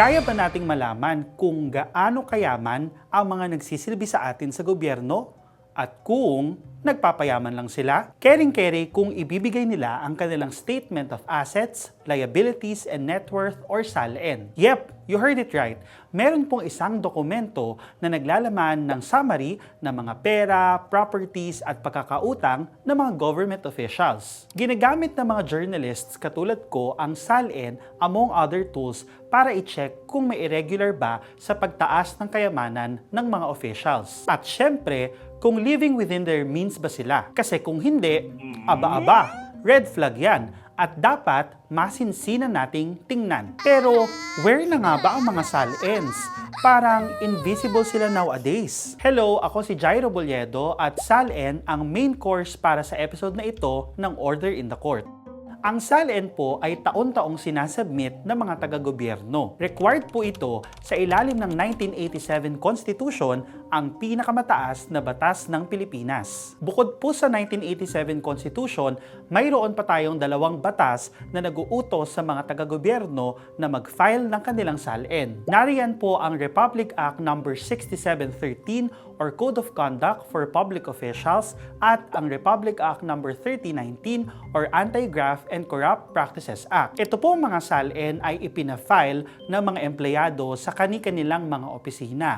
Kaya ba nating malaman kung gaano kayaman ang mga nagsisilbi sa atin sa gobyerno? At kung nagpapayaman lang sila? Kering-keri kung ibibigay nila ang kanilang Statement of Assets, Liabilities, and Net Worth or SALN. Yep, you heard it right. Meron pong isang dokumento na naglalaman ng summary ng mga pera, properties, at pagkakautang ng mga government officials. Ginagamit ng mga journalists katulad ko ang SALN among other tools para i-check kung may irregular ba sa pagtaas ng kayamanan ng mga officials. At syempre, kung living within their means ba sila. Kasi kung hindi, aba-aba, red flag yan. At dapat masinsinan nating tingnan. Pero where na nga ba ang mga SALNs? Parang invisible sila nowadays. Hello, ako si Jairo Boliedo at SALN ang main course para sa episode na ito ng Order in the Court. Ang SALN po ay taon-taong sinasubmit ng mga taga-gobyerno. Required po ito sa ilalim ng 1987 Constitution, ang pinakamataas na batas ng Pilipinas. Bukod po sa 1987 Constitution, mayroon pa tayong dalawang batas na nag-uutos sa mga taga-gobyerno na mag-file ng kanilang SALN. Nariyan po ang Republic Act No. 6713 or Code of Conduct for Public Officials at ang Republic Act No. 3019 or Anti-Graft and Corrupt Practices Act. Ito po mga SALN ay ipina-file ng mga empleyado sa kani-kanilang mga opisina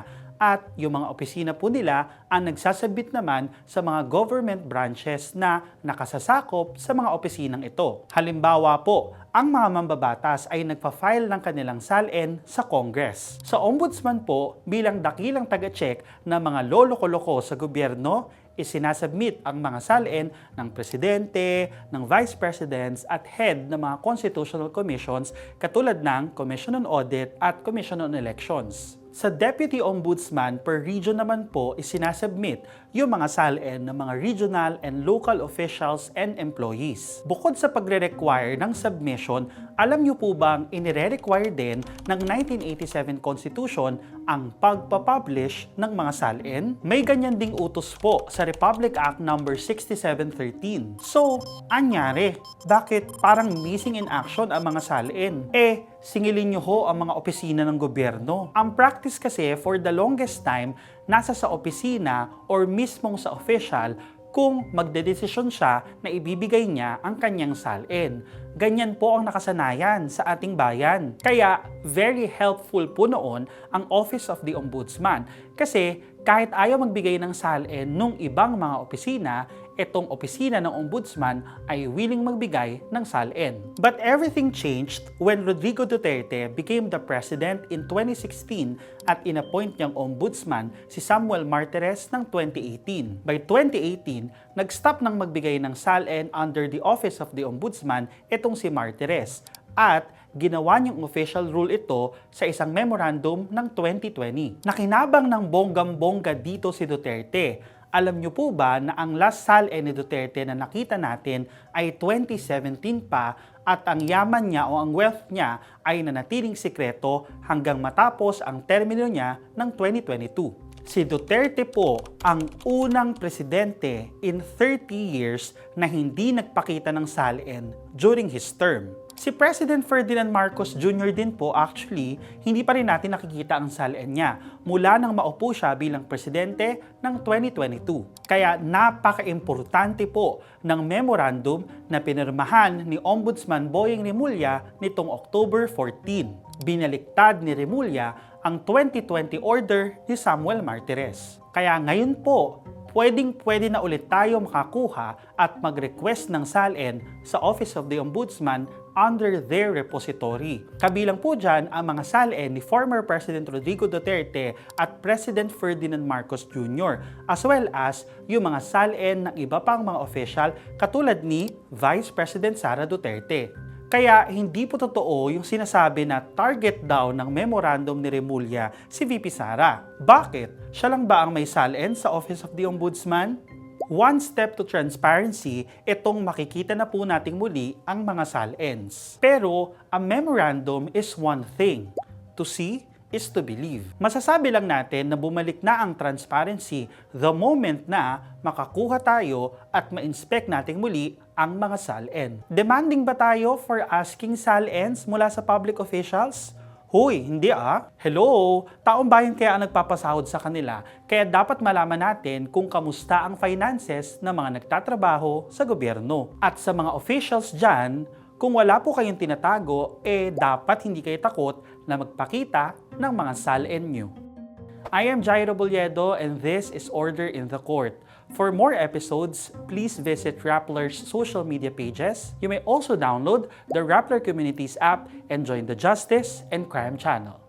at yung mga opisina po nila ang nagsasabit naman sa mga government branches na nakasasakop sa mga opisinang ito. Halimbawa po, ang mga mambabatas ay nagpa-file ng kanilang SALN sa Congress. Sa Ombudsman po, bilang dakilang taga-check ng mga lolo-koloko sa gobyerno, isinasubmit ang mga SALN ng presidente, ng vice presidents at head ng mga constitutional commissions katulad ng Commission on Audit at Commission on Elections. Sa Deputy Ombudsman per region naman po isinasubmit yung mga SALN ng mga regional and local officials and employees. Bukod sa pagre-require ng submission, alam niyo po bang inire-require din ng 1987 Constitution ang pagpapublish ng mga SALN? May ganyan ding utos po sa Republic Act No. 6713. So, anyari? Bakit parang missing in action ang mga SALN? Eh, singilin niyo ho ang mga opisina ng gobyerno. Ang practice kasi for the longest time, nasa sa opisina or mismong sa official kung magdedesisyon siya na ibibigay niya ang kanyang salin. Ganyan po ang nakasanayan sa ating bayan. Kaya very helpful po noon ang Office of the Ombudsman kasi kahit ayaw magbigay ng salin nung ibang mga opisina, itong opisina ng ombudsman ay willing magbigay ng SALN. But everything changed when Rodrigo Duterte became the president in 2016 at inappoint niyang ombudsman si Samuel Martires ng 2018. By 2018, nag-stop ng magbigay ng SALN under the Office of the Ombudsman itong si Martires at ginawa niyang official rule ito sa isang memorandum ng 2020. Nakinabang ng bonggam-bongga dito si Duterte alam niyo po ba na ang last SALN ni Duterte na nakita natin ay 2017 pa at ang yaman niya o ang wealth niya ay nanatiling sikreto hanggang matapos ang termino niya ng 2022. Si Duterte po ang unang presidente in 30 years na hindi nagpakita ng SALN during his term. Si President Ferdinand Marcos Jr. din po actually, hindi pa rin natin nakikita ang SALN niya mula nang maupo siya bilang presidente ng 2022. Kaya napaka-importante po ng memorandum na pinirmahan ni Ombudsman Boyeng Rimulya nitong October 14. Binaliktad ni Rimulya ang 2020 order ni Samuel Martires. Kaya ngayon po, pwedeng pwede na ulit tayo makakuha at mag-request ng SALN sa Office of the Ombudsman under their repository. Kabilang po dyan ang mga SALN ni former President Rodrigo Duterte at President Ferdinand Marcos Jr. as well as yung mga SALN ng iba pang mga official katulad ni Vice President Sara Duterte. Kaya hindi po totoo yung sinasabi na target daw ng memorandum ni Remulla si VP Sara. Bakit? Siya lang ba ang may SALN sa Office of the Ombudsman? One step to transparency, itong makikita na po nating muli ang mga SALNs. Pero, a memorandum is one thing. To see is to believe. Masasabi lang natin na bumalik na ang transparency the moment na makakuha tayo at ma-inspect natin muli ang mga SALN. Demanding ba tayo for asking SALNs mula sa public officials? Huy, hindi ah. Hello, taong bayan kaya ang nagpapasahod sa kanila, kaya dapat malaman natin kung kamusta ang finances ng mga nagtatrabaho sa gobyerno. At sa mga officials dyan, kung wala po kayong tinatago, eh dapat hindi kayo takot na magpakita ng mga SALN nyo. I am Jairo Boliedo and this is Order in the Court. For more episodes, please visit Rappler's social media pages. You may also download the Rappler Communities app and join the Justice and Crime channel.